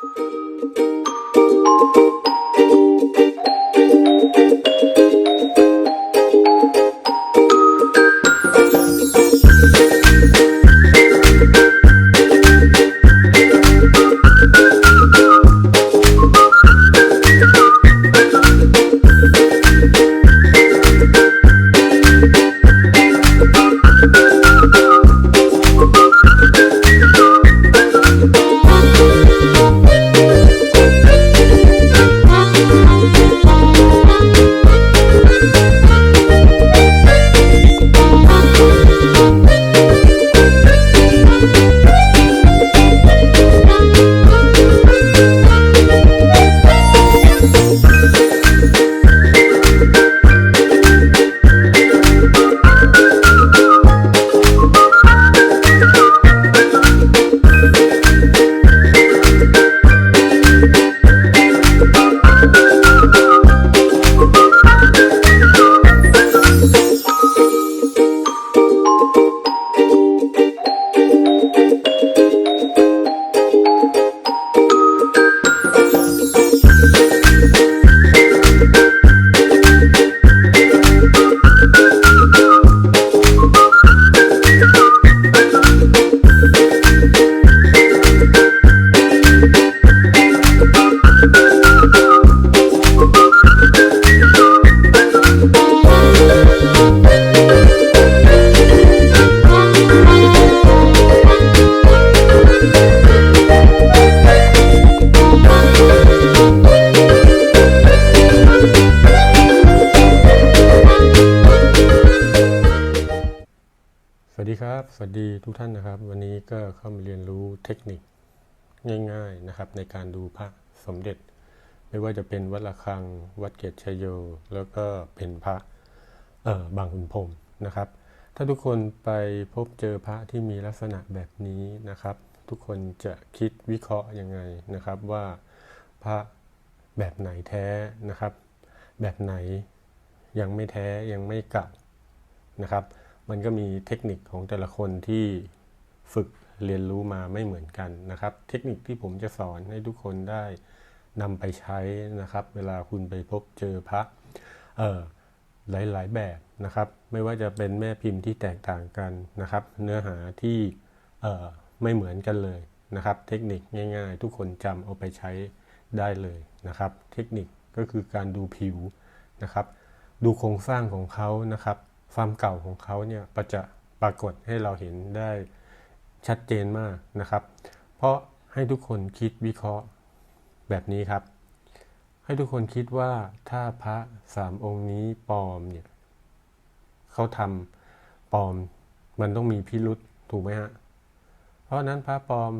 ส ทุกท่านนะครับ วันนี้ก็เข้ามาเรียนรู้เทคนิคง่ายๆนะครับ ในการดูพระสมเด็จ ไม่ว่าจะเป็นวัดระฆัง วัดเกตชยโย แล้วก็เป็นพระเอ่อบางขุนพรมนะครับ ถ้าทุกคนไปพบเจอพระที่มีลักษณะแบบนี้นะครับ ทุกคนจะคิดวิเคราะห์ยังไงนะครับว่าพระแบบไหนแท้นะครับ แบบไหนยังไม่แท้ยังไม่เก่านะครับ มันก็มีเทคนิคของแต่ละคนที่ฝึกเรียนรู้มาไม่เหมือนกันนะครับ เทคนิคที่ผมจะสอนให้ทุกคนได้นำไปใช้นะครับ เวลาคุณไปพบเจอพระเอ่อหลาย ๆ แบบนะครับ ไม่ว่าจะเป็นแม่พิมพ์ที่แตกต่างกันนะครับ เนื้อหาที่เอ่อไม่เหมือนกันเลยนะครับ เทคนิคง่าย ๆ ทุกคนจำเอาไปใช้ได้เลยนะครับ เทคนิคก็คือการดูผิวนะครับ ดูโครงสร้างของเขานะครับ ความเก่าของเขาเนี่ยประจะปรากฏให้เราเห็นได้ชัดเจนมากนะครับ เพราะให้ทุกคนคิดวิเคราะห์แบบนี้ครับ ให้ทุกคนคิดว่าถ้าพระสามองค์นี้ปลอมเนี่ยเขาทำปลอมมันต้องมีพิรุษถูกไหมฮะเพราะฉะนั้นพระปลอม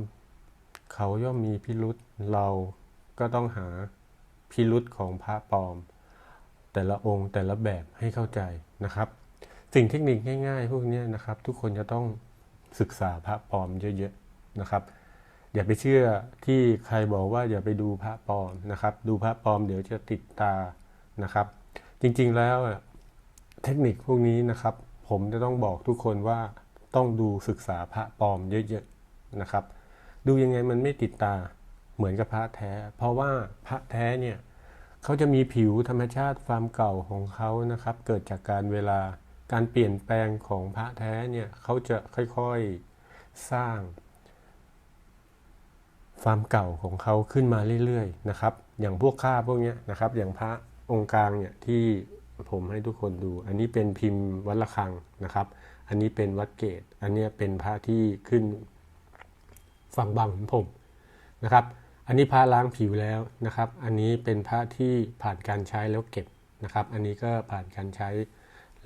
เขาย่อมมีพิรุษเราก็ต้องหาพิรุษของพระปลอม แต่ละองค์แต่ละแบบให้เข้าใจนะครับ สิ่งเทคนิคง่ายๆ พวกนี้นะครับ ทุกคนจะต้องศึกษาพระปลอมเยอะๆนะครับ อย่าไปเชื่อที่ใครบอกว่าอย่าไปดูพระปลอมนะครับ ดูพระปลอมเดี๋ยวจะติดตานะครับ จริงๆแล้วเทคนิคพวกนี้นะครับ ผมจะต้องบอกทุกคนว่าต้องดูศึกษาพระปลอมเยอะๆนะครับ ดูยังไงมันไม่ติดตาเหมือนกับพระแท้ เพราะว่าพระแท้เนี่ยเขาจะมีผิวธรรมชาติความเก่าของเขานะครับ เกิดจากการเวลา การเปลี่ยนแปลงของพระแท้เนี่ยเขาจะค่อยๆสร้างความเก่าของเขาขึ้นมาเรื่อยๆนะครับ อย่างพวกค่าพวกเนี้ยนะครับ อย่างพระองค์กลางเนี่ยที่ผมให้ทุกคนดู อันนี้เป็นพิมพ์วัดระฆังนะครับ อันนี้เป็นวัดเกต อันเนี้ยเป็นพระที่ขึ้นฝั่งบางขุนพรมนะครับ อันนี้พระล้างผิวแล้วนะครับ อันนี้เป็นพระที่ผ่านการใช้แล้วเก็บนะครับ อันนี้ก็ผ่านการใช้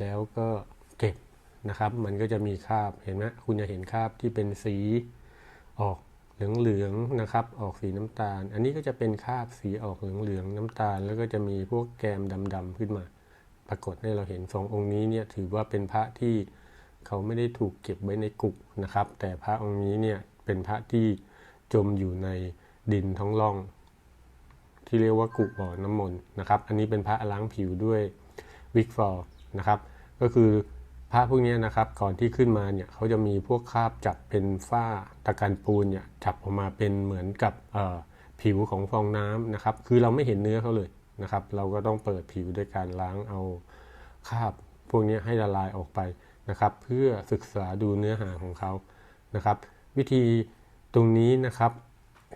แล้วก็เก็บนะครับ มันก็จะมีคราบเห็นไหมคุณจะเห็นคราบที่เป็นสีออกเหลืองๆนะครับ ออกสีน้ำตาล อันนี้ก็จะเป็นคราบสีออกเหลืองๆน้ำตาล แล้วก็จะมีพวกแกมดำๆขึ้นมา ปรากฏให้เราเห็นสององค์นี้เนี่ยถือว่าเป็นพระที่เขาไม่ได้ถูกเก็บไว้ในกุกนะครับ แต่พระองค์นี้เนี่ยเป็นพระที่จมอยู่ในดินท้องร่อง ที่เรียกว่ากุบ่อน้ำมนต์นะครับ อันนี้เป็นพระล้างผิวด้วยวิกฟอร์ นะครับ ก็คือพระพวกนี้นะครับก่อนที่ขึ้นมาเนี่ยเขาจะมีพวกคราบจับเป็นฝ้าตะกันปูนเนี่ยจับออกมาเป็นเหมือนกับผิวของฟองน้ำนะครับ คือเราไม่เห็นเนื้อเขาเลยนะครับ เราก็ต้องเปิดผิวด้วยการล้างเอาคราบพวกนี้ให้ละลายออกไปนะครับ เพื่อศึกษาดูเนื้อหาของเขานะครับ วิธีตรงนี้นะครับ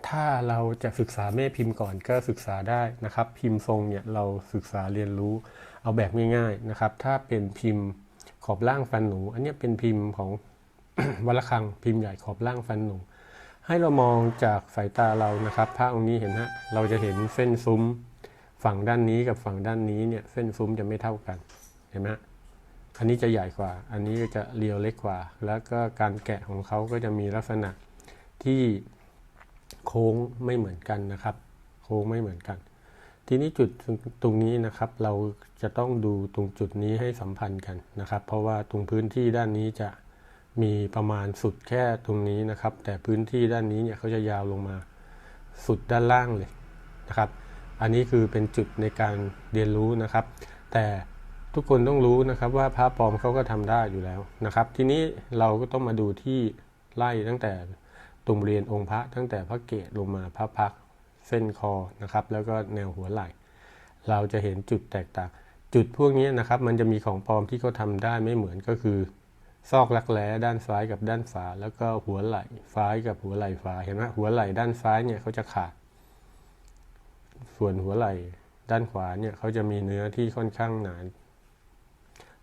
ถ้าเราจะศึกษาแม่พิมพ์ก่อนก็ศึกษาได้นะครับ พิมพ์ทรงเนี่ยเราศึกษาเรียนรู้ เอาแบบง่ายๆนะครับ ถ้าเป็นพิมพ์ขอบล่างฟันหนู อันนี้เป็นพิมพ์ของวัลคังพิมพ์ใหญ่ขอบล่างฟันหนู ให้เรามองจากสายตาเรานะครับภาพตรงนี้เห็นฮะเราจะเห็นเส้นซุ้มฝั่งด้านนี้กับฝั่งด้านนี้เนี่ยเส้นซุ้มจะไม่เท่ากันเห็นไหมฮะอันนี้จะใหญ่กว่า อันนี้จะเรียวเล็กกว่า แล้วก็การแกะของเขาก็จะมีลักษณะที่โค้งไม่เหมือนกันนะครับ โค้งไม่เหมือนกัน ทีนี้จุดตรงนี้นะครับเราจะต้องดูตรงจุดนี้ให้สัมพันธ์กันนะครับ เพราะว่าตรงพื้นที่ด้านนี้จะมีประมาณสุดแค่ตรงนี้นะครับ แต่พื้นที่ด้านนี้เนี่ยเขาจะยาวลงมาสุดด้านล่างเลยนะครับ อันนี้คือเป็นจุดในการเรียนรู้นะครับ แต่ทุกคนต้องรู้นะครับว่าพระปลอมเขาก็ทำได้อยู่แล้วนะครับ ทีนี้เราก็ต้องมาดูที่ไล่ตั้งแต่ตรงบริเวณองค์พระตั้งแต่พระเกศลงมาพระพัก เส้นคอนะครับแล้วก็แนวหัวไหล่ เราจะเห็นจุดแตกต่าง จุดพวกนี้นะครับมันจะมีของปลอมที่เขาทำได้ไม่เหมือนก็คือ ซอกรักแร้ด้านซ้ายกับด้านฝาแล้วก็หัวไหล่ซ้ายกับหัวไหล่ฝาเห็นไหมหัวไหล่ด้านซ้ายเนี่ยเขาจะขาด ส่วนหัวไหล่ด้านขวาเนี่ยเขาจะมีเนื้อที่ค่อนข้างหนา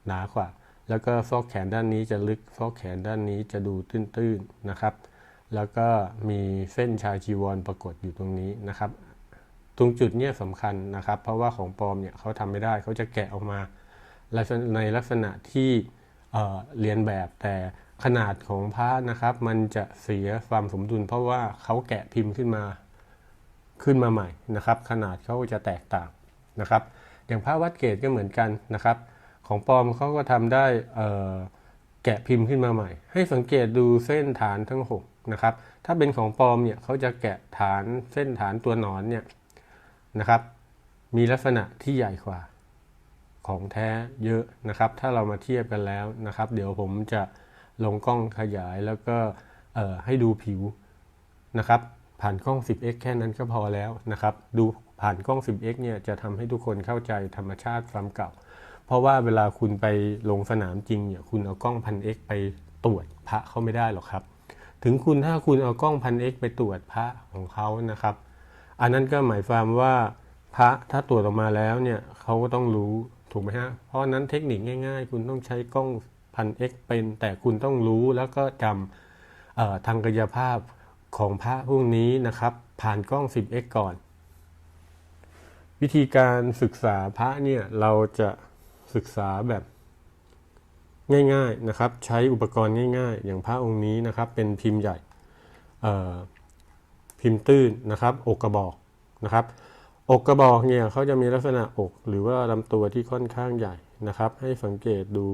หนากว่า แล้วก็ซอกแขนด้านนี้จะลึก ซอกแขนด้านนี้จะดูตื้นๆนะครับ แล้วก็มีเส้นชายจีวรปรากฏอยู่ตรงนี้นะครับ ตรงจุดเนี้ยสำคัญนะครับ เพราะว่าของปลอมเนี่ยเขาทำไม่ได้เขาจะแกะออกมาในลักษณะที่เเรียนแบบแต่ขนาดของพระนะครับ มันจะเสียความสมดุล เพราะว่าเขาแกะพิมพ์ขึ้นมาขึ้นมาใหม่นะครับ ขนาดเขาจะแตกต่างนะครับ อย่างพระวัดเกตก็เหมือนกันนะครับ ของปลอมเขาก็ทำได้แกะพิมพ์ขึ้นมาใหม่ ให้สังเกตดูเส้นฐานทั้ง 6 นะครับ ถ้าเป็นของปลอมเนี่ยเขาจะแกะฐานเส้นฐานตัวหนอนเนี่ยนะครับ มีลักษณะที่ใหญ่กว่าของแท้เยอะนะครับ ถ้าเรามาเทียบกันแล้วนะครับ เดี๋ยวผมจะลงกล้องขยายแล้วก็เอ่อให้ดูผิวนะครับ ผ่านกล้อง 10x แค่นั้นก็พอแล้วนะครับ ดูผ่านกล้อง 10x เนี่ยจะทำให้ทุกคนเข้าใจธรรมชาติความเก่า เพราะว่าเวลาคุณไปลงสนามจริงเนี่ยคุณเอากล้องพัน x ไปตรวจพระเขาไม่ได้หรอกครับ ถึงคุณถ้าคุณเอากล้องพัน x ไปตรวจพระของเขานะครับ อันนั้นก็หมายความว่าพระถ้าตรวจออกมาแล้วเนี่ยเขาก็ต้องรู้ถูกไหมฮะ เพราะนั้นเทคนิคง่าย ๆ คุณต้องใช้กล้องพัน x เป็น แต่คุณต้องรู้แล้วก็จำทางกายภาพของพระพวกนี้นะครับ ผ่านกล้อง 10x ก่อน วิธีการศึกษาพระเนี่ยเราจะศึกษาแบบ ง่ายๆนะครับ ใช้อุปกรณ์ง่าย ๆ อย่างพระองค์นี้นะครับ เป็นพิมพ์ใหญ่พิมพ์ตื้นนะครับ อกกระบอกนะครับ อกกระบอกเนี่ยเขาจะมีลักษณะอกหรือว่าลำตัวที่ค่อนข้างใหญ่นะครับ ให้สังเกตดู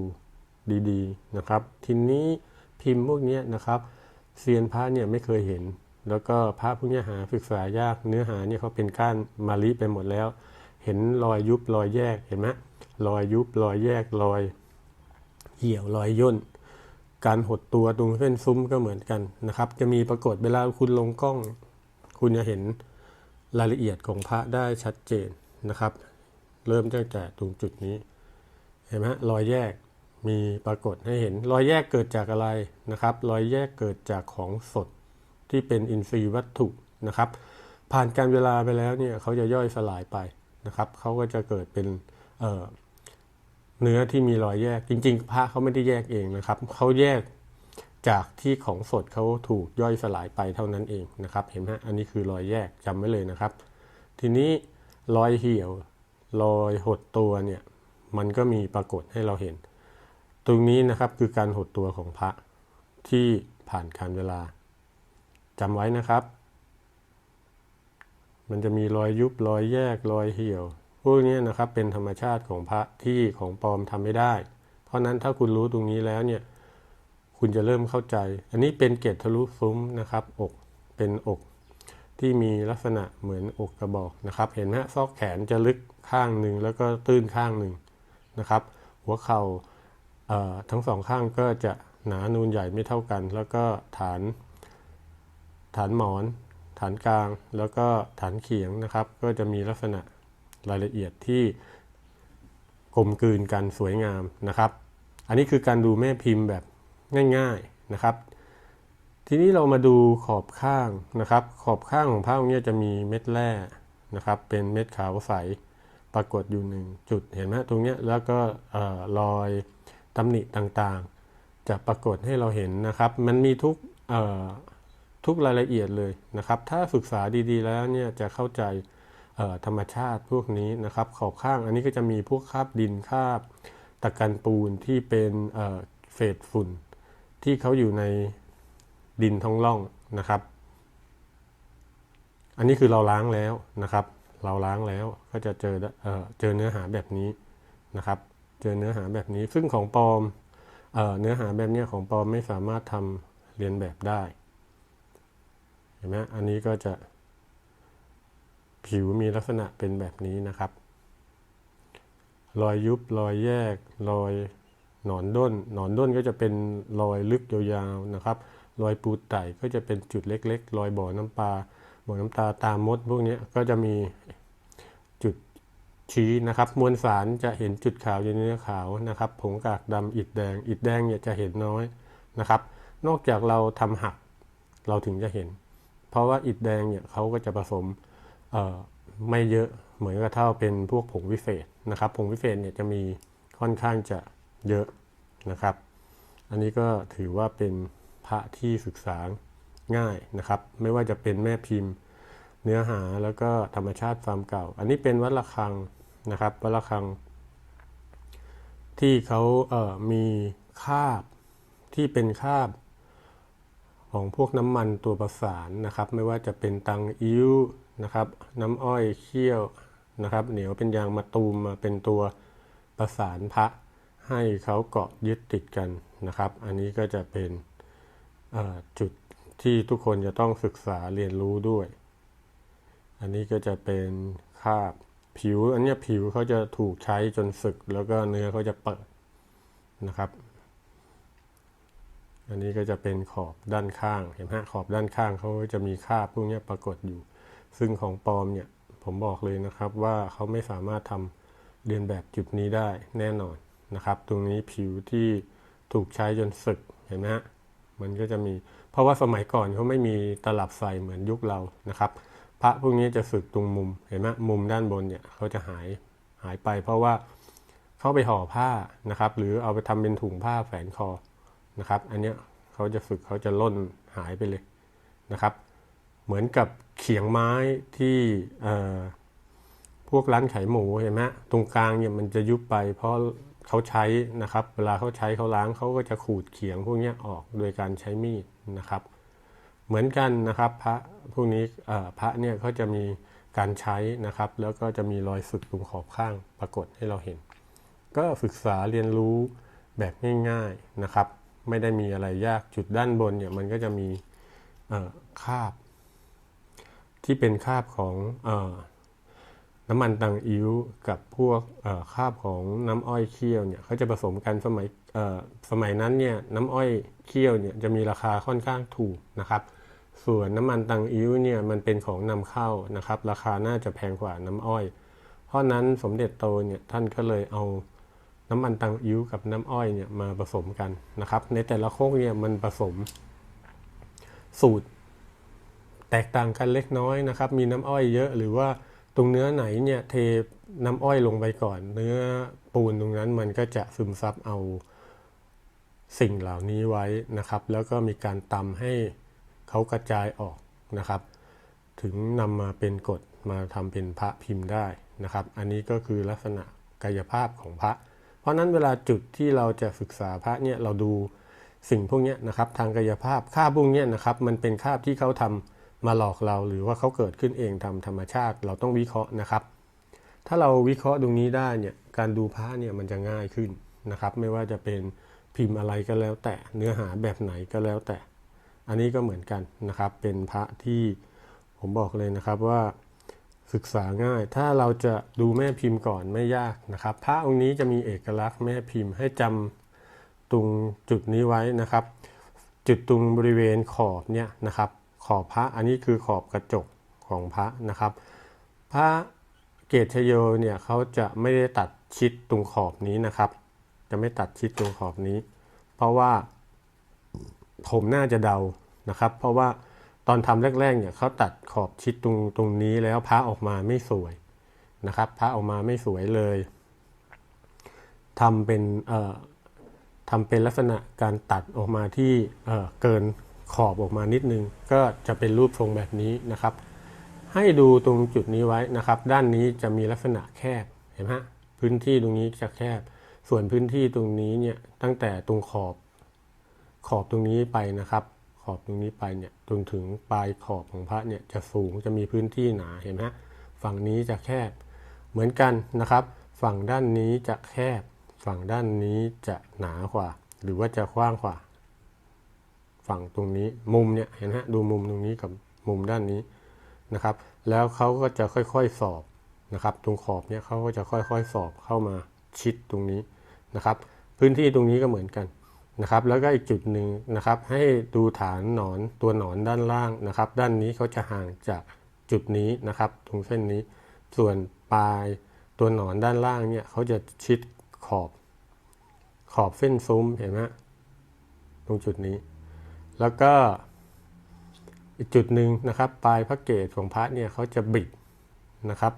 ดีๆนะครับ ทีนี้พิมพ์พวกนี้นะครับเซียนพระเนี่ยไม่เคยเห็น แล้วก็พระพวกนี้หาศึกษายากเนื้อหาเนี่ยเขาเป็นก้านมาลิไปหมดแล้ว เห็นรอยยุบรอยแยกเห็นไหมรอยยุบรอยแยกรอย เหี่ยวรอยย่น การหดตัวตรงเส้นซุ้มก็เหมือนกันนะครับ จะมีปรากฏเวลาคุณลงกล้อง คุณจะเห็นรายละเอียดของพระได้ชัดเจนนะครับ เริ่มตั้งแต่ตรงจุดนี้ เห็นไหมรอยแยกมีปรากฏให้เห็น รอยแยกเกิดจากอะไรนะครับ รอยแยกเกิดจากของสดที่เป็นอินทรีย์วัตถุนะครับ ผ่านการเวลาไปแล้วเนี่ยเขาจะย่อยสลายไปนะครับเขาก็จะเกิดเป็นเอ่อ เนื้อที่มีรอยแยกจริง ๆ พระเขาไม่ได้แยกเองนะครับเขาแยกจากที่ของสดเขาถูกย่อยสลายไปเท่านั้นเองนะครับ เห็นไหมอันนี้คือรอยแยกจำไว้เลยนะครับ ทีนี้รอยเหี่ยวรอยหดตัวเนี่ยมันก็มีปรากฏให้เราเห็น ตรงนี้นะครับคือการหดตัวของพระที่ผ่านการเวลาจำไว้นะครับ มันจะมีรอยยุบรอยแยกรอยเหี่ยว พวกนี้นะครับเป็นธรรมชาติของพระที่ของปลอมทำไม่ได้ เพราะนั้นถ้าคุณรู้ตรงนี้แล้วเนี่ยคุณจะเริ่มเข้าใจ อันนี้เป็นเกล็ดทะลุซุ้มนะครับอกเป็นอกที่มีลักษณะเหมือนอกกระบอกนะครับ เห็นไหมซอกแขนจะลึกข้างหนึ่งแล้วก็ตื้นข้างหนึ่งนะครับ หัวเข่าเอ่อทั้งสองข้างก็จะหนานูนใหญ่ไม่เท่ากัน แล้วก็ฐาน ฐานหมอน ฐานกลาง แล้วก็ฐานเขียงนะครับ ก็จะมีลักษณะ รายละเอียดที่กลมกลืนกันสวยงามนะครับ อันนี้คือการดูแม่พิมพ์แบบง่ายๆนะครับ ทีนี้เรามาดูขอบข้างนะครับ ขอบข้างของผ้าองค์นี้จะมีเม็ดแร่นะครับ เป็นเม็ดขาวใสปรากฏอยู่หนึ่งจุดเห็นไหมตรงนี้แล้วก็เอ่อรอยตำหนิต่างๆ จะปรากฏให้เราเห็นนะครับ มันมีทุกทุกรายละเอียดเลยนะครับ ถ้าศึกษาดีๆแล้วเนี่ยจะเข้าใจ ธรรมชาติพวกนี้นะครับ ขอบข้างอันนี้ก็จะมีพวกคราบดินคราบตะกันปูนที่เป็นเศษฝุ่น ที่เขาอยู่ในดินท้องร่องนะครับ อันนี้คือเราล้างแล้วนะครับ เราล้างแล้วก็จะเจอเออเจอเนื้อหาแบบนี้นะครับ เจอเนื้อหาแบบนี้ ซึ่งของปลอมเออเนื้อหาแบบนี้ของปลอมไม่สามารถทำเรียนแบบได้ เห็นไหมอันนี้ก็จะ ผิวมีลักษณะเป็นแบบนี้นะครับ รอยยุบรอยแยก รอยหนอนด้น หนอนด้นก็จะเป็นรอยลึกยาวๆนะครับ รอยปูไต่ก็จะเป็นจุดเล็ก ๆ รอยบ่อน้ำปลาบ่อน้ำตาตามมดพวกนี้ก็จะมีจุดชี้นะครับ มวลสารจะเห็นจุดขาวอยู่ในเนื้อขาวนะครับ ผงกากดำอิฐแดง อิฐแดงเนี่ยจะเห็นน้อยนะครับ นอกจากเราทำหักเราถึงจะเห็น เพราะว่าอิฐแดงเนี่ยเขาก็จะผสม ไม่เยอะเหมือนกับเท่าเป็นพวกผงวิเศษนะครับผงวิเศษเนี่ยจะมีค่อนข้างจะเยอะนะครับ อันนี้ก็ถือว่าเป็นพระที่ศึกษาง่ายนะครับ ไม่ว่าจะเป็นแม่พิมพ์เนื้อหาแล้วก็ธรรมชาติฟาร์มเก่า อันนี้เป็นวัดระฆังนะครับวัดระฆัง ที่เขาเอ่อมีคาบที่เป็นคาบของพวกน้ำมันตัวประสานนะครับ ไม่ว่าจะเป็นตังอิ้ว นะครับ น้ำอ้อยเคี่ยวนะครับ เหนียวเป็นยางมะตูมมาเป็นตัวประสานพระให้เขาเกาะยึดติดกันนะครับ อันนี้ก็จะเป็นจุดที่ทุกคนจะต้องศึกษาเรียนรู้ด้วย อันนี้ก็จะเป็นคาบผิว อันนี้ผิวเขาจะถูกใช้จนสึก แล้วก็เนื้อเขาจะเปิดนะครับ อันนี้ก็จะเป็นขอบด้านข้าง เห็นไหมขอบด้านข้างเขาจะมีคาบพวกนี้ปรากฏอยู่ ซึ่งของปลอมเนี่ยผมบอกเลยนะครับว่าเขาไม่สามารถทำเรียนแบบจุดนี้ได้แน่นอนนะครับ ตรงนี้ผิวที่ถูกใช้จนสึกเห็นไหมฮะมันก็จะมี เพราะว่าสมัยก่อนเขาไม่มีตลับใส่เหมือนยุคเรานะครับ พระพวกนี้จะสึกตรงมุมเห็นไหมมุมด้านบนเนี่ยเขาจะหายหายไป เพราะว่าเขาไปห่อผ้านะครับ หรือเอาไปทำเป็นถุงผ้าแฝนคอนะครับ อันเนี้ยเขาจะฝึกเขาจะล่นหายไปเลยนะครับ เหมือนกับ เขียงไม้ที่พวกร้านขายหมูเห็นไหมตรงกลางเนี่ยมันจะยุบไป เพราะเขาใช้นะครับเวลาเขาใช้เขาล้างเขาก็จะขูดเขียงพวกนี้ออกโดยการใช้มีดนะครับ เหมือนกันนะครับพระพวกนี้พระเนี่ยเขาจะมีการใช้นะครับ แล้วก็จะมีรอยสึกตรงขอบข้างปรากฏให้เราเห็น ก็ศึกษาเรียนรู้แบบง่ายๆนะครับ ไม่ได้มีอะไรยากจุดด้านบนเนี่ยมันก็จะมีคาบ ที่เป็นคาบของอน้ำมันตังอิ้วกับพวกคาบของน้ำอ้อยเคี่ยวเนี่ยเขาจะผสมกันสมัยสมัยนั้นเนี่ยน้ำอ้อยเคี่ยวเนี่ยจะมีราคาค่อนข้างถูกนะครับ ส่วนน้ำมันตังอิ้วเนี่ยมันเป็นของนำเข้านะครับ ราคาน่าจะแพงกว่าน้ำอ้อย เพราะนั้นสมเด็จโตเนี่ยท่านก็เลยเอาน้ำมันตังอิ้วกับน้ำอ้อยเนี่ยมาผสมกันนะครับ ในแต่ละโคกเนี่ยมันผสมสูตร แตกต่างกันเล็กน้อยนะครับ มีน้ำอ้อยเยอะหรือว่าตรงเนื้อไหนเนี่ยเทน้ำอ้อยลงไปก่อน เนื้อปูนตรงนั้นมันก็จะซึมซับเอาสิ่งเหล่านี้ไว้นะครับ แล้วก็มีการตำให้เขากระจายออกนะครับ ถึงนำมาเป็นกฎมาทำเป็นพระพิมพ์ได้นะครับ อันนี้ก็คือลักษณะกายภาพของพระ เพราะนั้นเวลาจุดที่เราจะศึกษาพระเนี่ยเราดูสิ่งพวกนี้นะครับ ทางกายภาพค่าบพวกเนี้ยนะครับ มันเป็นค่าบที่เขาทำ มาหลอกเราหรือว่าเขาเกิดขึ้นเองทำธรรมชาติเราต้องวิเคราะห์นะครับ ถ้าเราวิเคราะห์ตรงนี้ได้เนี่ยการดูพระเนี่ยมันจะง่ายขึ้นนะครับ ไม่ว่าจะเป็นพิมพ์อะไรก็แล้วแต่เนื้อหาแบบไหนก็แล้วแต่ อันนี้ก็เหมือนกันนะครับ เป็นพระที่ผมบอกเลยนะครับว่าศึกษาง่าย ถ้าเราจะดูแม่พิมพ์ก่อนไม่ยากนะครับ พระองค์นี้จะมีเอกลักษณ์แม่พิมพ์ให้จำตรงจุดนี้ไว้นะครับ จุดตรงบริเวณขอบเนี่ยนะครับ ขอบพระอันนี้คือขอบกระจกของพระนะครับ พระเกตชโยเนี่ยเขาจะไม่ได้ตัดชิดตรงขอบนี้นะครับ จะไม่ตัดชิดตรงขอบนี้ เพราะว่าผมน่าจะเดานะครับ เพราะว่าตอนทำแรกๆเนี่ยเขาตัดขอบชิดตรงตรงนี้แล้วพระออกมาไม่สวยนะครับ พระออกมาไม่สวยเลยทำเป็นเอ่อทำเป็นลักษณะการตัดออกมาที่เอ่อเกิน ขอบออกมานิดนึง ก็จะเป็นรูปทรงแบบนี้นะครับ ให้ดูตรงจุดนี้ไว้นะครับ ด้านนี้จะมีลักษณะแคบเห็นไหมพื้นที่ตรงนี้จะแคบ ส่วนพื้นที่ตรงนี้เนี่ยตั้งแต่ตรงขอบขอบตรงนี้ไปนะครับ ขอบตรงนี้ไปเนี่ยจนถึงปลายขอบของพระเนี่ยจะสูงจะมีพื้นที่หนาเห็นไหมฝั่งนี้จะแคบ เหมือนกันนะครับ ฝั่งด้านนี้จะแคบ ฝั่งด้านนี้จะหนากว่า หรือว่าจะกว้างกว่า ฝั่งตรงนี้มุมเนี่ยเห็นไหมฮะดูมุมตรงนี้กับมุมด้านนี้นะครับ แล้วเขาก็จะค่อยๆสอบนะครับ ตรงขอบเนี่ยเขาก็จะค่อยๆสอบเข้ามาชิดตรงนี้นะครับ พื้นที่ตรงนี้ก็เหมือนกันนะครับ แล้วก็อีกจุดหนึ่งนะครับ ให้ดูฐานหนอนตัวหนอนด้านล่างนะครับ ด้านนี้เขาจะห่างจากจุดนี้นะครับ ตรงเส้นนี้ ส่วนปลายตัวหนอนด้านล่างเนี่ยเขาจะชิดขอบขอบเส้นซุ้มเห็นไหมตรงจุดนี้ แล้วก็อีกจุดหนึ่งนะครับ ปลายพระเกศของพระเนี่ยเขาจะบิดนะครับ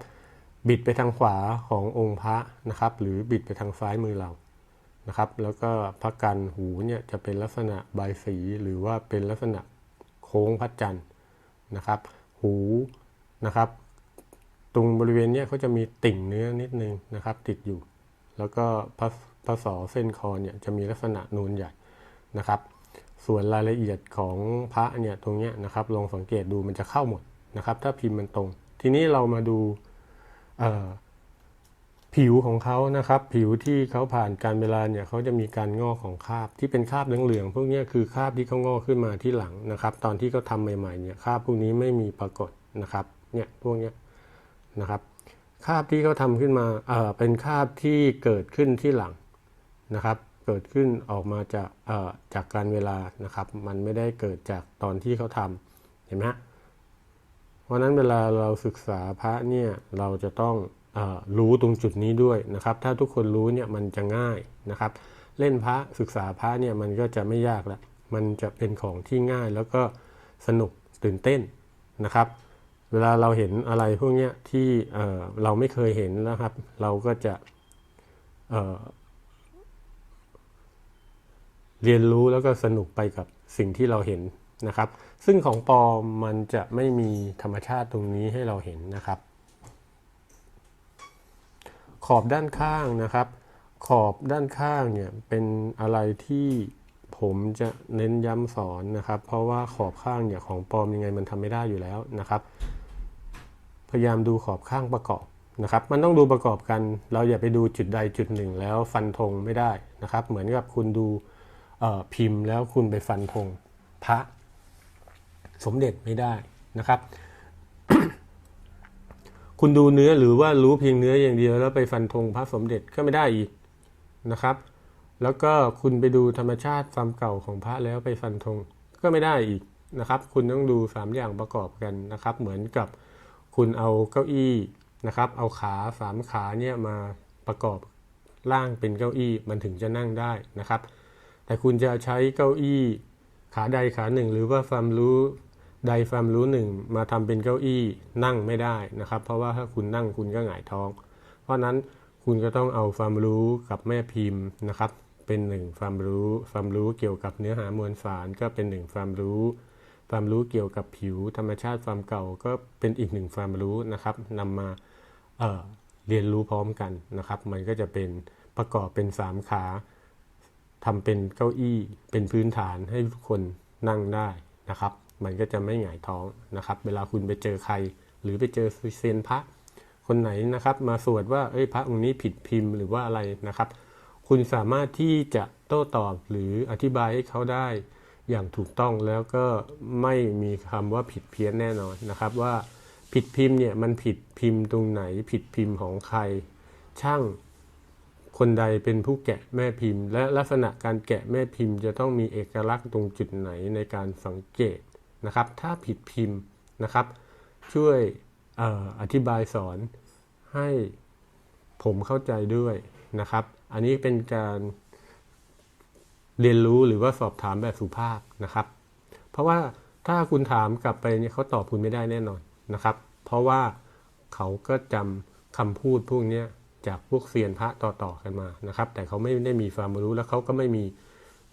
บิดไปทางขวาขององค์พระนะครับ หรือบิดไปทางซ้ายมือเรานะครับ แล้วก็พระกันหูเนี่ยจะเป็นลักษณะใบสีหรือว่าเป็นลักษณะโค้งพระจันทร์นะครับ หูนะครับ ตรงบริเวณเนี้ยเขาจะมีติ่งเนื้อนิดนึงนะครับ ติดอยู่ แล้วก็พระพระสอเส้นคอเนี่ยจะมีลักษณะนูนใหญ่นะครับ ส่วนรายละเอียดของพระเนี่ยตรงเนี้ยนะครับลองสังเกตดูมันจะเข้าหมดนะครับ ถ้าพิมพ์มันตรง ทีนี้เรามาดูผิวของเขานะครับ ผิวที่เขาผ่านการเวลาเนี่ยเขาจะมีการงอกของคราบที่เป็นคราบเหลืองๆพวกเนี้ยคือคราบที่เขางอกขึ้นมาที่หลังนะครับ ตอนที่เขาทำใหม่ๆเนี่ยคราบพวกนี้ไม่มีปรากฏนะครับเนี่ยพวกเนี้ยนะครับคราบที่เขาทำขึ้นมาเเป็นคราบที่เกิดขึ้นที่หลังนะครับ เกิดขึ้นออกมาจากจากการเวลานะครับ มันไม่ได้เกิดจากตอนที่เขาทำเห็นไหมฮะเพราะนั้นเวลาเราศึกษาพระเนี่ยเราจะต้องอรู้ตรงจุดนี้ด้วยนะครับ ถ้าทุกคนรู้เนี่ยมันจะง่ายนะครับ เล่นพระศึกษาพระเนี่ยมันก็จะไม่ยากละมันจะเป็นของที่ง่ายแล้วก็สนุกตื่นเต้นนะครับ เวลาเราเห็นอะไรพวกเนี้ยที่เเราไม่เคยเห็นนะครับ เราก็จะ เรียนรู้แล้วก็สนุกไปกับสิ่งที่เราเห็นนะครับ ซึ่งของปลอมมันจะไม่มีธรรมชาติตรงนี้ให้เราเห็นนะครับ ขอบด้านข้างนะครับ ขอบด้านข้างเนี่ยเป็นอะไรที่ผมจะเน้นย้ำสอนนะครับ เพราะว่าขอบข้างเนี่ยของปลอมยังไงมันทำไม่ได้อยู่แล้วนะครับ พยายามดูขอบข้างประกอบนะครับ มันต้องดูประกอบกัน เราอย่าไปดูจุดใดจุดหนึ่งแล้วฟันธงไม่ได้นะครับ เหมือนกับคุณดู พิมพ์แล้วคุณไปฟันธงพระสมเด็จไม่ได้นะครับ คุณดูเนื้อหรือว่ารู้เพียงเนื้ออย่างเดียวแล้วไปฟันธงพระสมเด็จก็ไม่ได้อีกนะครับ แล้วก็คุณไปดูธรรมชาติความเก่าของพระแล้วไปฟันธงก็ไม่ได้อีกนะครับ คุณต้องดูสามอย่างประกอบกันนะครับ เหมือนกับคุณเอาเก้าอี้นะครับ เอาขาสามขาเนี่ยมาประกอบร่างเป็นเก้าอี้มันถึงจะนั่งได้นะครับ แต่คุณจะใช้เก้าอี้ขาใดขาหนึ่ง หรือว่าความรู้ใดความรู้หนึ่งมาทำเป็นเก้าอี้นั่งไม่ได้นะครับ เพราะว่าถ้าคุณนั่งคุณก็หงายท้อง เพราะนั้นคุณก็ต้องเอาความรู้กับแม่พิมพ์นะครับ เป็นหนึ่งความรู้ความรู้เกี่ยวกับเนื้อหามวลสารก็เป็นหนึ่งความรู้ความรู้เกี่ยวกับผิวธรรมชาติความเก่าก็เป็นอีกหนึ่งความรู้นะครับนำมาเเรียนรู้พร้อมกันนะครับ มันก็จะเป็นประกอบเป็นสามขา ทำเป็นเก้าอี้เป็นพื้นฐานให้ทุกคนนั่งได้นะครับ มันก็จะไม่หงายท้องนะครับ เวลาคุณไปเจอใคร หรือไปเจอเซียนพระคนไหนนะครับมาสวดว่าเอ้ยพระองค์นี้ผิดพิมพ์หรือว่าอะไรนะครับ คุณสามารถที่จะโต้ตอบหรืออธิบายให้เขาได้อย่างถูกต้องแล้วก็ไม่มีคำว่าผิดเพี้ยนแน่นอนนะครับ ว่าผิดพิมพ์เนี่ยมันผิดพิมพ์ตรงไหนผิดพิมพ์ของใคร ช่าง คนใดเป็นผู้แกะแม่พิมพ์ และลักษณะการแกะแม่พิมพ์จะต้องมีเอกลักษณ์ตรงจุดไหนในการสังเกตนะครับ ถ้าผิดพิมพ์นะครับ ช่วยออธิบายสอนให้ผมเข้าใจด้วยนะครับ อันนี้เป็นการเรียนรู้หรือว่าสอบถามแบบสุภาพนะครับ เพราะว่าถ้าคุณถามกลับไปเนี่ยเขาตอบคุณไม่ได้แน่นอนนะครับ เพราะว่าเขาก็จำคำพูดพวกนี้ จากพวกเซียนพระต่อๆกันมานะครับ แต่เขาไม่ได้มีความรู้แล้วเขาก็ไม่มี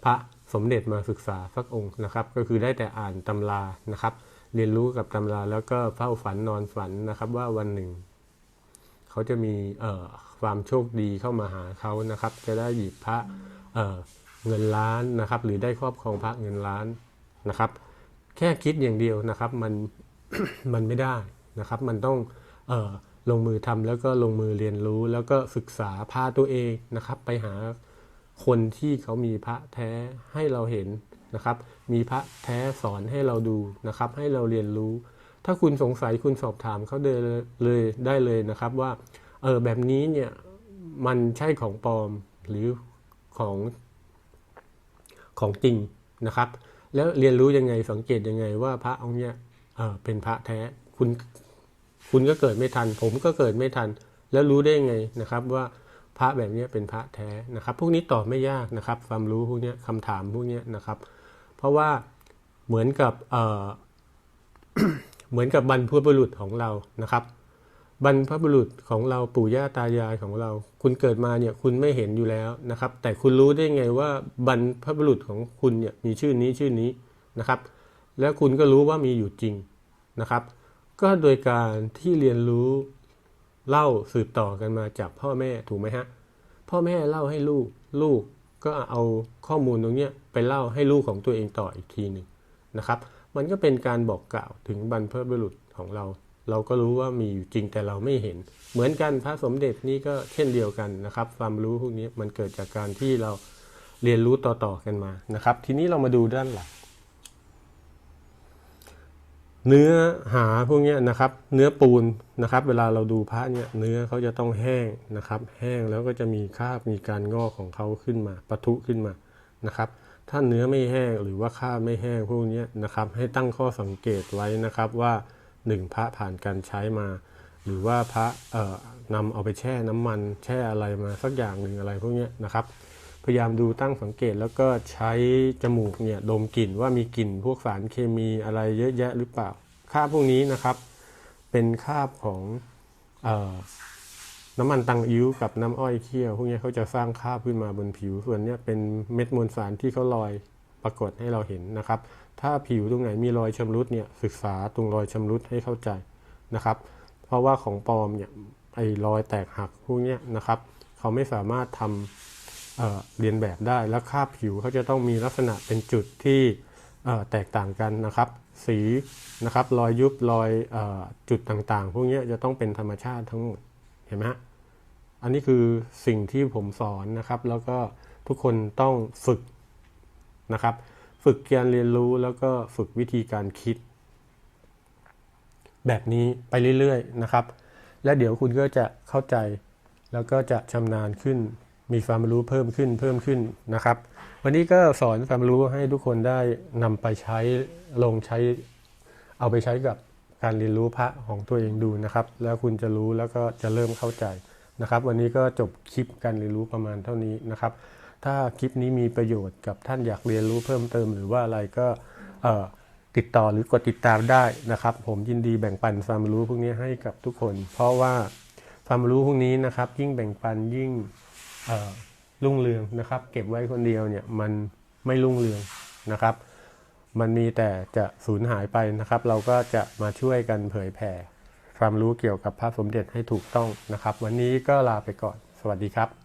พระสมเด็จมาศึกษาสักองค์นะครับ ก็คือได้แต่อ่านตำรานะครับ เรียนรู้กับตำราแล้วก็เฝ้าฝันนอนฝันนะครับ ว่าวันหนึ่ง เขาจะมีเอ่อความโชคดีเข้ามาหาเขานะครับ จะได้หยิบพระเอ่อเงินล้านนะครับ หรือได้ครอบครองพระเงินล้านนะครับ แค่คิดอย่างเดียวนะครับมันมันไม่ได้นะครับ มันต้องเออ ลงมือทำแล้วก็ลงมือเรียนรู้ แล้วก็ศึกษาพาตัวเองนะครับ ไปหาคนที่เขามีพระแท้ให้เราเห็นนะครับ มีพระแท้สอนให้เราดูนะครับ ให้เราเรียนรู้ ถ้าคุณสงสัยคุณสอบถามเขาเลยเลยได้เลยนะครับว่าเออแบบนี้เนี่ยมันใช่ของปลอมหรือของของจริงนะครับ แล้วเรียนรู้ยังไงสังเกตยังไงว่าพระองค์เนี้ยเออเป็นพระแท้คุณ คุณก็เกิดไม่ทัน ผมก็เกิดไม่ทัน แล้วรู้ได้ไงนะครับว่าพระแบบนี้เป็นพระแท้นะครับ พวกนี้ตอบไม่ยากนะครับ ความรู้พวกนี้คำถามพวกนี้นะครับ เพราะว่าเหมือนกับเเหมือนกับบรรพบุรุษของเรานะครับ บรรพบุรุษของเราปู่ย่าตายายของเรา คุณเกิดมาเนี่ยคุณไม่เห็นอยู่แล้วนะครับ แต่คุณรู้ได้ไงว่าบรรพบุรุษของคุณเนี่ยมีชื่อนี้ชื่อนี้นะครับ แล้วคุณก็รู้ว่ามีอยู่จริงนะครับ ก็โดยการที่เรียนรู้เล่าสืบต่อกันมาจากพ่อแม่ถูกไหมฮะ พ่อแม่เล่าให้ลูกลูกก็เอาข้อมูลตรงนี้ไปเล่าให้ลูกของตัวเองต่ออีกทีหนึ่งนะครับ มันก็เป็นการบอกกล่าวถึงบรรพบุรุษของเรา เราก็รู้ว่ามีอยู่จริงแต่เราไม่เห็น เหมือนกันพระสมเด็จนี่ก็เช่นเดียวกันนะครับ ความรู้พวกนี้มันเกิดจากการที่เราเรียนรู้ต่อๆกันมานะครับ ทีนี้เรามาดูด้านหลัง เนื้อหาพวกนี้นะครับ เนื้อปูนนะครับ เวลาเราดูพระเนี่ยเนื้อเขาจะต้องแห้งนะครับ แห้งแล้วก็จะมีคราบมีการงอกของเขาขึ้นมาปะทุขึ้นมานะครับ ถ้าเนื้อไม่แห้งหรือว่าคราบไม่แห้งพวกนี้นะครับ ให้ตั้งข้อสังเกตไว้นะครับว่าหนึ่งพระผ่านการใช้มา หรือว่าพระเอ่อนำเอาไปแช่น้ำมันแช่อะไรมาสักอย่างหนึ่งอะไรพวกนี้นะครับ พยายามดูตั้งสังเกตแล้วก็ใช้จมูกเนี่ยดมกลิ่นว่ามีกลิ่นพวกสารเคมีอะไรเยอะแยะหรือเปล่าคราพวกนี้นะครับ เป็นคราบของออน้ำมันตังอิ้วกับน้ำอ้อยเคี่ยวพวกนี้เขาจะสร้างคราบขึ้นมาบนผิว ส่วนนี้เป็นเม็ดมวลสารที่เขาลอยปรากฏให้เราเห็นนะครับ ถ้าผิวตรงไหนมีรอยชำรุดเนี่ยศึกษาตรงรอยชำรุดให้เข้าใจนะครับ เพราะว่าของปลอมเนี่ยไอ้รอยแตกหักพวกนี้นะครับ เขาไม่สามารถทำ เเรียนแบบได้ แล้วคราบผิวเขาจะต้องมีลักษณะเป็นจุดที่แตกต่างกันนะครับ สีนะครับรอยยุบรอยอจุดต่างๆ พวกนี้จะต้องเป็นธรรมชาติทั้งหมดเห็นไหมฮะอันนี้คือสิ่งที่ผมสอนนะครับ แล้วก็ทุกคนต้องฝึกนะครับ ฝึกการเรียนรู้แล้วก็ฝึกวิธีการคิด แบบนี้ไปเรื่อยๆนะครับ และเดี๋ยวคุณก็จะเข้าใจแล้วก็จะชำนาญขึ้น มีความรู้เพิ่มขึ้นเพิ่มขึ้นนะครับ วันนี้ก็สอนความรู้ให้ทุกคนได้นำไปใช้ลงใช้ เอาไปใช้กับการเรียนรู้พระของตัวเองดูนะครับ แล้วคุณจะรู้แล้วก็จะเริ่มเข้าใจนะครับ วันนี้ก็จบคลิปการเรียนรู้ประมาณเท่านี้นะครับ ถ้าคลิปนี้มีประโยชน์กับท่านอยากเรียนรู้เพิ่มเติมหรือว่าอะไรก็ติดต่อหรือกดติดตามได้นะครับ ผมยินดีแบ่งปันความรู้พวกนี้ให้กับทุกคน เพราะว่าความรู้พวกนี้นะครับ ยิ่งแบ่งปันยิ่ง รุ่งเรืองนะครับ เก็บไว้คนเดียวเนี่ยมันไม่รุ่งเรืองนะครับ มันมีแต่จะสูญหายไปนะครับ เราก็จะมาช่วยกันเผยแผ่ความรู้เกี่ยวกับพระสมเด็จให้ถูกต้องนะครับ วันนี้ก็ลาไปก่อน สวัสดีครับ